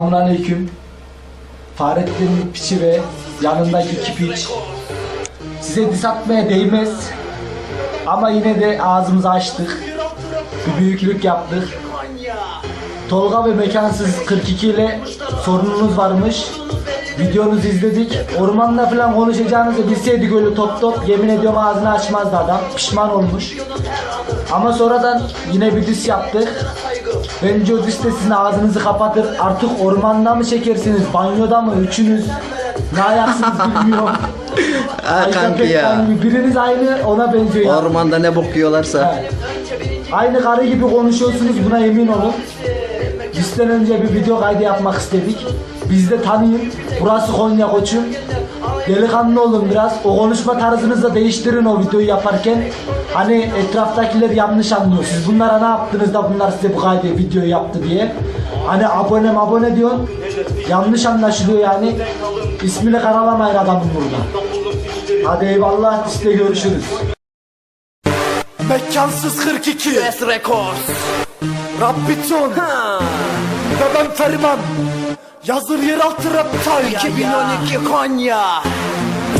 Selamünaleyküm. Fahrettin piçi ve yanındaki iki piç. Size dis atmaya değmez. Ama yine de ağzımızı açtık. Bir büyüklük yaptık. Tolga ve Mekansız 42 ile sorununuz varmış. Videonuzu izledik. Ormanda falan konuşacağınızı bilseydik öyle top top yemin ediyorum ağzını açmazdı adam. Pişman olmuş. Ama sonradan yine bir diss yaptık. Bence o sizin ağzınızı kapatır. Artık ormanda mı çekersiniz, banyoda mı, üçünüz? Ne ayaksınız bilmiyorum. Ha kanki ya. biriniz aynı ona benziyor. Ormanda ne bok yiyorlarsa. Evet. Aynı karı gibi konuşuyorsunuz buna emin olun. Bizden önce bir video kaydı yapmak istedik. Biz de tanıyın. Burası Konya koçum. Delikanlı olun biraz. O konuşma tarzınızı da değiştirin o videoyu yaparken. Hani etraftakiler yanlış anlıyor. Siz bunlara ne yaptınız da bunlar size bu kaydı videoyu yaptı diye. Hani abone abone diyorsun. Yanlış anlaşılıyor yani. İsmini karalamayın adamın burada. Hadi eyvallah. De görüşürüz. Mekansız 42 US Records Rabbiton Ve ben Feriman Yazır yeraltı rap time 2012 Konya.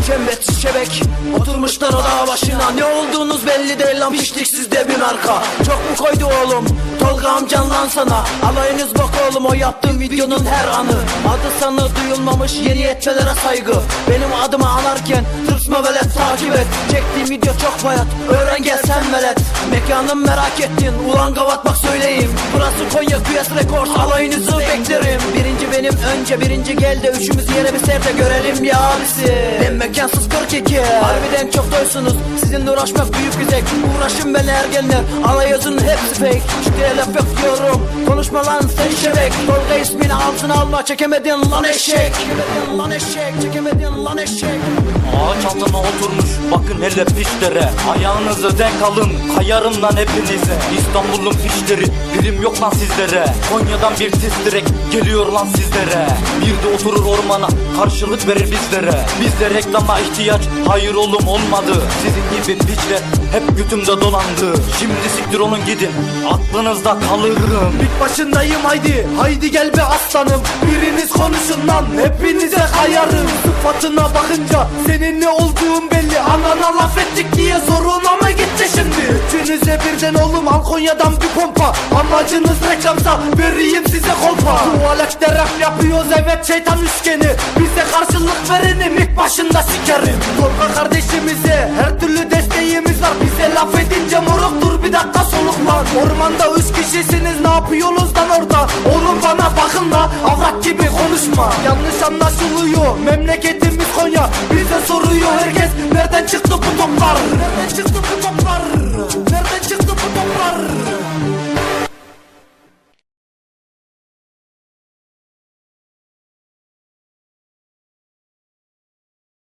Çembet şebek Oturmuşlar oda başına. Ne olduğunuz belli değil lan piştik sizde bir marka. Çok mu koydu oğlum? Tolga amcan lan sana. Alayınız bak oğlum o yaptığım videonun her anı. Adı sanı duyulmamış yeni yetmelere saygı. Benim adımı anarken tırsma velet takip et. Çektiğim video çok bayat Öğren gel sen velet Mekanım merak ettin. Ulan gavat bak söyleyeyim. Burası Konya Kıyas Records Alayınızı beklerim. Birinci benim önce birinci gel de Üçümüz yere bir ser de görelim ya abisi. Ben mekansız 42 Harbiden çok doysunuz. Sizinle uğraşmak büyük bir zevk. Uğraşın ben ergenler Alayınızın hepsi fake. Şükreye laf yok diyorum. Konuşma lan sen şebek. Tolga ismini altına alma. Çekemedin lan eşek. Çekemedin lan eşek. Çekemedin lan eşek. Ağaç altına oturmuş. Bakın hele pişlere. Ayağınızı denk alın kayarım lan hepinize. İstanbul'un pişleri birim yok lan sizlere. Konya'dan bir tiz geliyor lan sizlere. Bir de oturur ormana karşılık verir bizlere. Bizde reklama ihtiyaç hayır oğlum olmadı. Sizin gibi piçler hep götümde dolandı. Şimdi siktir olun gidin aklınızda kalırım. Bit başındayım haydi Haydi gel be aslanım. Biriniz konuşun lan Hepinize kayarım Sıfatına bakınca Senin ne olduğun belli. Anana laf ettik diye gitti Üçünüze birden oğlum Al Konya'dan bir pompa. Amacınız reklamsa Vereyim size kolpa. Tuvalette rap yapıyoruz evet şeytan üçgeni Bize karşılık vereni mik başında sikerim. Korka kardeşimize her türlü desteğimiz var. Bize laf edince moruk dur bir dakika soluklan Ormanda üç kişisiniz ne yapıyorsunuz lan orada? Oğlum bana bakın la avrat gibi konuşma. Yanlış anlaşılıyor memleketimiz Konya. Bize soruyor herkes nereden çıktı bu toplar? Nereden çıktı bu toplar